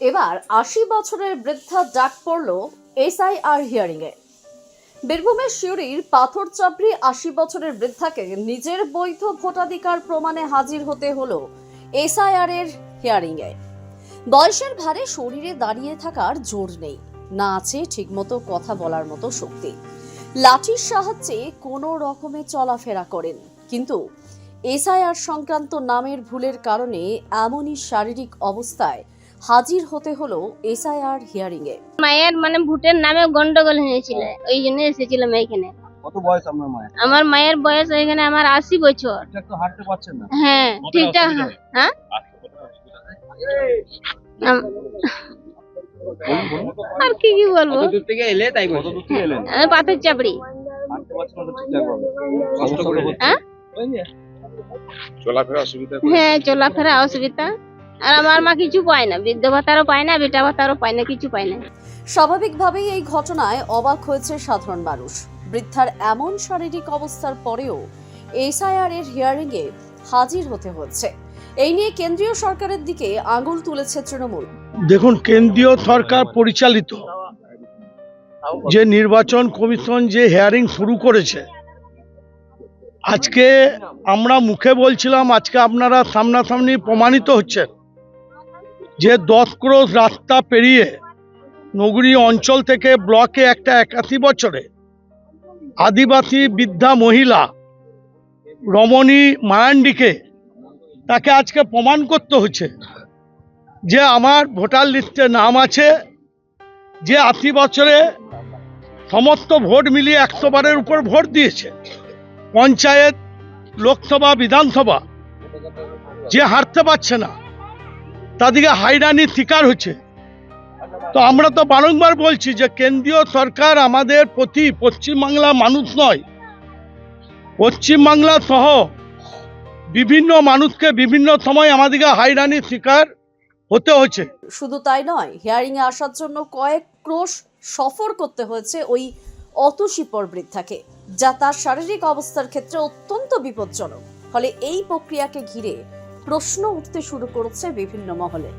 এবার আশি বছরের বৃদ্ধা ডাক পড়ল এসআইআর হিয়ারিং এ বীরভূমের শিউরির পাথর চাপড়ি আশি বছরের বৃদ্ধাকে নিজের বৈধ ভোটাধিকার প্রমাণে হাজির হতে হলো এসআইআর এর হিয়ারিং এ বয়সের ভারে শরীরে দাঁড়িয়ে থাকার জোর নেই। না আছে ঠিকমতো কথা বলার মতো শক্তি। লাঠির সাহায্যে কোনো রকমে চলাফেরা করেন। কিন্তু এসআইআর সংক্রান্ত নামের ভুলের কারণে এমনই শারীরিক অবস্থায় হাজির হতে হলো এসআইআর হিয়ারিং এ মায়ের মানে ভোটের নামে গন্ডগোল হয়েছিল ওই জন্য এসেছিলাম এইখানে। কত বয়স আপনার মায়ের? আমার মায়ের বয়স এখানে আমার আশি বছর। ঠিকঠাক তো হাঁটতে পারছেন না। হ্যাঁ ঠিকঠাক হ্যাঁ? আর কি কি বলব? দূর থেকে এলে তাই কত দূর থেকে এলেন? পাথর চাপড়ি। হাঁটতে পারছেন না ঠিকঠাক ভাবে। কষ্ট করে হ্যাঁ? চলাফেরা অসুবিধা? হ্যাঁ চলাফেরা অসুবিধা। আর আমার মা কিছু পায় না বৃদ্ধ ভাতারও পায় না বেটা ভাতারও পায় না কিছু পায় না। স্বাভাবিকভাবেই এই ঘটনায় অবাক হয়েছে সাধারণ মানুষ। বৃদ্ধার এমন শারীরিক অবস্থার পরেও এসআইআর এর হিয়ারিং এ হাজির হতে হচ্ছে। এই নিয়ে কেন্দ্রীয় সরকারের দিকে আঙুল তুলেছে তৃণমূল। দেখুন কেন্দ্রীয় সরকার পরিচালিত যে নির্বাচন কমিশন যে হেয়ারিং শুরু করেছে আজকে আমরা মুখে বলছিলাম আজকে আপনারা সামনাসামনি প্রমাণিত হচ্ছেন। যে দশ ক্রোশ রাস্তা পেরিয়ে নগরী অঞ্চল থেকে ব্লকে একটা একাশি বছরে আদিবাসী বৃদ্ধা মহিলা রমণী মায়ান্ডিকে তাকে আজকে প্রমাণ করতে হচ্ছে যে আমার ভোটার লিস্টে নাম আছে যে আশি বছরে সমস্ত ভোট মিলিয়ে একশো বারের উপর ভোট দিয়েছে। পঞ্চায়েত, লোকসভা, বিধানসভা, যে হারতে পারছে না। তাদেরকে হাইরানির শিকার হচ্ছে। তো আমরা তো বারংবার বলছি যে কেন্দ্রীয় সরকার আমাদের প্রতি পশ্চিমবাংলার মানুষ নয়। পশ্চিমবাংলা সহ বিভিন্ন মানুষকে বিভিন্ন সময় আমাদেরকে হাইরানির শিকার হতে হচ্ছে শুধু তাই নয় হিয়ারিং এ আসার জন্য কয়েক ক্রোশ সফর করতে হয়েছে ওই অতুষিপর বৃদ্ধাকে, যা তার শারীরিক অবস্থার ক্ষেত্রে অত্যন্ত বিপজ্জনক। ফলে এই প্রক্রিয়াকে ঘিরে প্রশ্ন উঠতে শুরু করেছে বিভিন্ন মহলে।